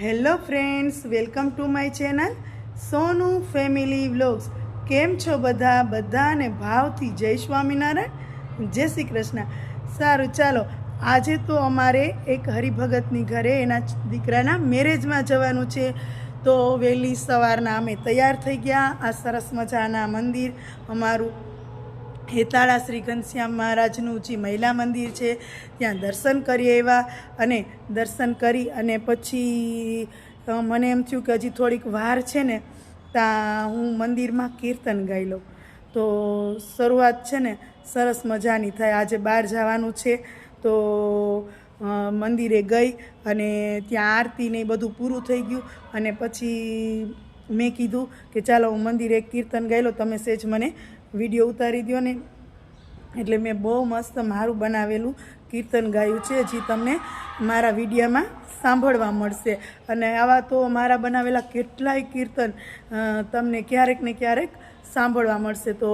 Hello friends, welcome to my channel Sonu family vlogs. કેમ છો બધા? બધાને ભાવથી જય સ્વામિનારાયણ. જય શ્રી કૃષ્ણ. સારું, ચાલો. આજે તો અમારે એક હરિભગતની ઘરે એના દીકરાના મેરેજમાં જવાનું છે. તો વહેલી સવારના અમે તૈયાર થઈ ગયા. આ સરસ મજાના મંદિર, અમારું હેતાળા શ્રી ઘનશ્યામ મહારાજનું જે મહિલા મંદિર છે, ત્યાં દર્શન કરી આવ્યા અને દર્શન કરી અને પછી મને એમ થયું કે હજી થોડીક વાર છે ને ત્યાં હું મંદિરમાં કીર્તન ગાઈ લઉં તો શરૂઆત છે ને, સરસ મજાની થાય. આજે બહાર જવાનું છે, તો મંદિરે ગઈ અને ત્યાં આરતી ને એ બધું પૂરું થઈ ગયું અને પછી મેં કીધું કે ચાલો હું મંદિરે કીર્તન ગાઈ તમે સેજ મને વીડિયો ઉતારી દો ને. એટલે મેં બહુ મસ્ત મારું બનાવેલું કીર્તન ગાયું છે, જે તમને મારા વિડીયામાં સાંભળવા મળશે. અને આવા તો મારા બનાવેલા કેટલાય કીર્તન તમને ક્યારેક ને ક્યારેક સાંભળવા મળશે. તો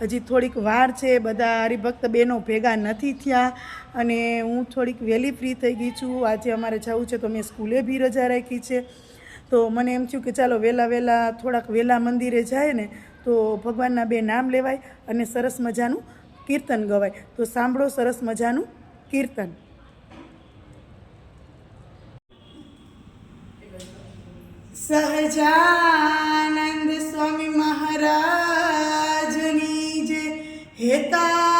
હજી થોડીક વાર છે, બધા હરિભક્ત બહેનો ભેગા નથી થયા અને હું થોડીક વહેલી ફ્રી થઈ ગઈ છું. આજે અમારે જવું છે તો મેં સ્કૂલે બી રજા રાખી છે. તો મને એમ થયું કે ચાલો વહેલા વહેલા થોડાક વહેલા મંદિરે જાય ને તો ભગવાનના બે નામ લેવાય અને સરસ મજાનું કીર્તન ગવાય. તો સાંભળો સરસ મજાનું કીર્તન. સહજાનંદ સ્વામી મહારાજની જે હેતાળ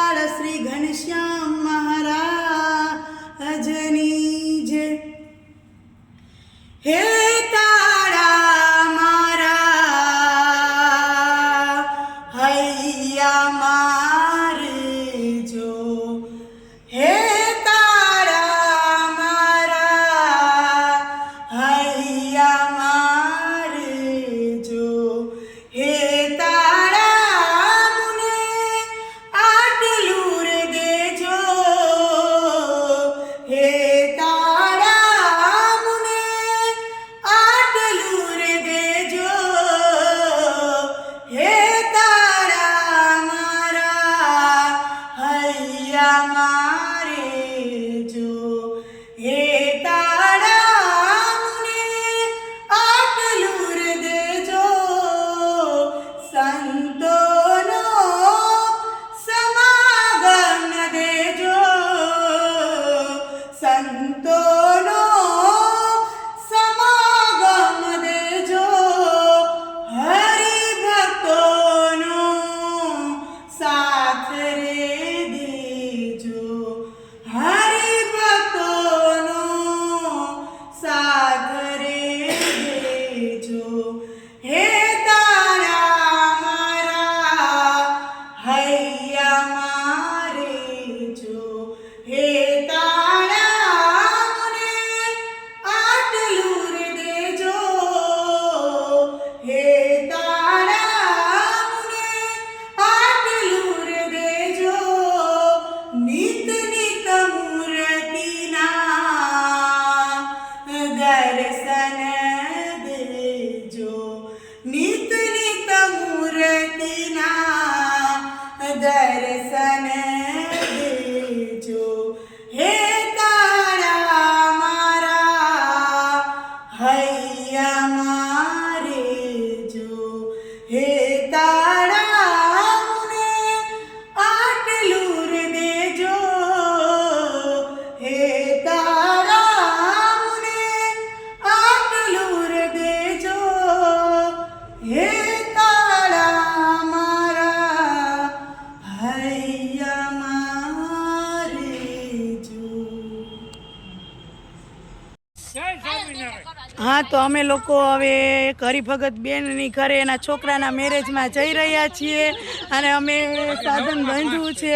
હા, તો અમે લોકો હવે એક હરિભગત બેનની ઘરે એના છોકરાના મેરેજમાં જઈ રહ્યા છીએ અને અમે સાધન બાંધ્યું છે.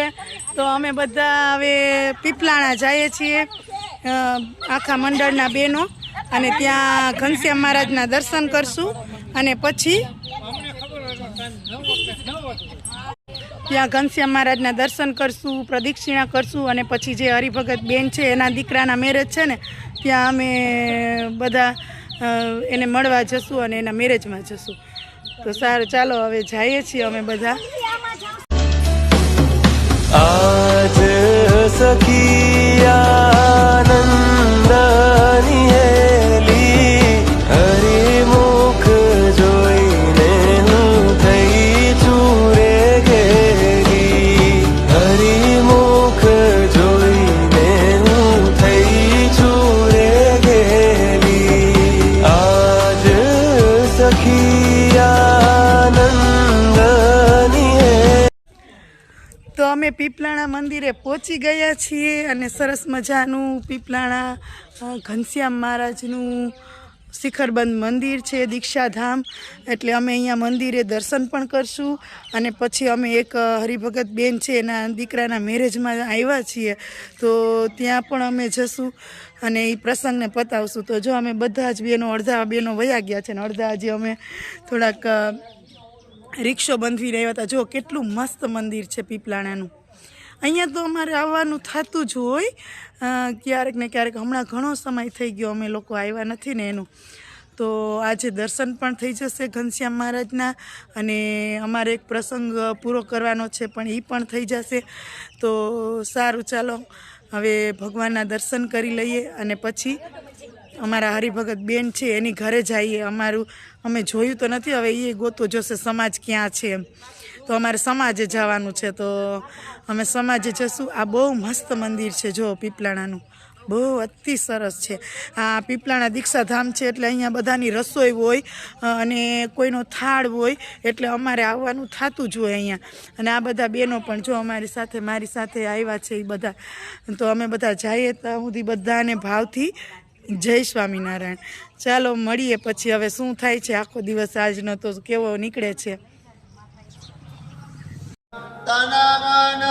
તો અમે બધા હવે પીપલાણા જઈએ છીએ આખા મંડળના બહેનો અને ત્યાં ઘનશ્યામ મહારાજના દર્શન કરશું. અને પછી ત્યાં ઘનશ્યામ મહારાજના દર્શન કરશું, પ્રદક્ષિણા કરશું અને પછી જે હરિભગત બેન છે, એના દીકરાના મેરેજ છે ને, ત્યાં અમે બધા એને મળવા જશું અને એના મેરેજમાં જશું. તો સારું, ચાલો, હવે જઈએ છીએ અમે બધા. આજ સખિયા અમે પીપલાણા મંદિરે પહોંચી ગયા છીએ અને સરસ મજાનું પીપલાણા ઘનશ્યામ મહારાજનું શિખરબંધ મંદિર છે, દીક્ષાધામ. એટલે અમે અહીંયા મંદિરે દર્શન પણ કરશું અને પછી અમે એક હરિભગત બેન છે, એના દીકરાના મેરેજમાં આવ્યા છીએ, તો ત્યાં પણ અમે જશું અને એ પ્રસંગને પતાવશું. તો જો અમે બધા જ બેનો, અડધા બેનો વયા ગયા છે ને અડધા હજી અમે થોડાક રિક્ષો બંધવી રહ્યા હતા. જો કેટલું મસ્ત મંદિર છે પીપલાણાનું. અહીંયા તો અમારે આવવાનું થતું જ હોય. ક્યારેક ને ક્યારેક હમણાં ઘણો સમય થઈ ગયો અમે લોકો આવ્યા નથી ને એનું. તો આજે દર્શન પણ થઈ જશે ઘનશ્યામ મહારાજના અને અમારે એક પ્રસંગ પૂરો કરવાનો છે પણ એ પણ થઈ જશે. તો સારું, ચાલો. હવે ભગવાનના દર્શન કરી લઈએ અને પછી અમારા હરિભગત બેન છે, એની ઘરે જઈએ. અમારું, અમે જોયું તો નથી, હવે એ ગોતો જોશે સમાજ ક્યાં છે એમ. તો અમારે સમાજે જવાનું છે, તો અમે સમાજે જશું. આ બહુ મસ્ત મંદિર છે, જો પીપલાણાનું બહુ અતિ સરસ છે. આ પીપલાણા દીક્ષાધામ છે, એટલે અહીંયા બધાની રસોઈ હોય, અને કોઈનો થાળ હોય, એટલે અમારે આવવાનું થતું જ હોય અહીંયા. અને આ બધા બેનો પણ જો અમારી સાથે, મારી સાથે આવ્યા છે એ બધા. તો અમે બધા જઈએ ત્યાં સુધી બધાને ભાવથી જય સ્વામિનારાયણ. ચાલો, મળીએ પછી. હવે શું થાય છે? આખો દિવસ આજનો તો કેવો નીકળે છે? તન મન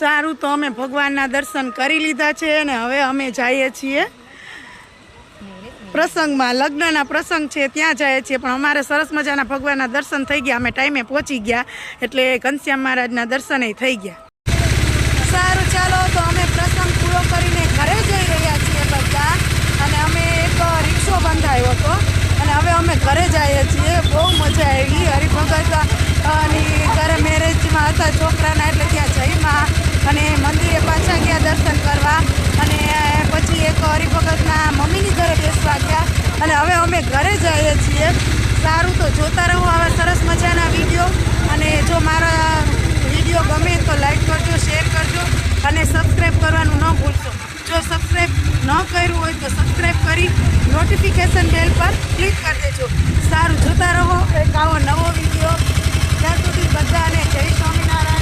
સારું તો અમે ભગવાનના દર્શન કરી લીધા છે અને હવે અમે જઈએ છીએ. પ્રસંગમાં, લગ્નના પ્રસંગ છે, ત્યાં જઈએ છીએ, પણ અમારે સરસ મજાના ભગવાનના દર્શન થઈ ગયા. અમે ટાઈમે પહોંચી ગયા, એટલે ઘનશ્યામ મહારાજના દર્શન થઈ ગયા. સારું, ચાલો, તો અમે પ્રસંગ પૂરો કરીને ઘરે જઈ રહ્યા છીએ બધા. અને અમે એક રિક્ષો બંધાયો હતો. અને હવે અમે ઘરે જઈએ છીએ. બહુ મજા આવી. હરિભગતની ઘરે મેરેજમાં છે. સારું તો જોતા રહો આવા સરસ મજાના વીડિયો. અને જો મારા વીડિયો ગમે તો લાઈક કરજો શેર કરજો અને સબસ્ક્રાઈબ કરવાનું ન ભૂલશો. જો સબસ્ક્રાઈબ ન કર્યું હોય તો સબસ્ક્રાઈબ કરી નોટિફિકેશન બેલ પર ક્લિક કરી દેજો. સારું જોતા રહો. એક આવો નવો વીડિયો. ત્યાં સુધી બધાને જય સ્વામિનારાયણ.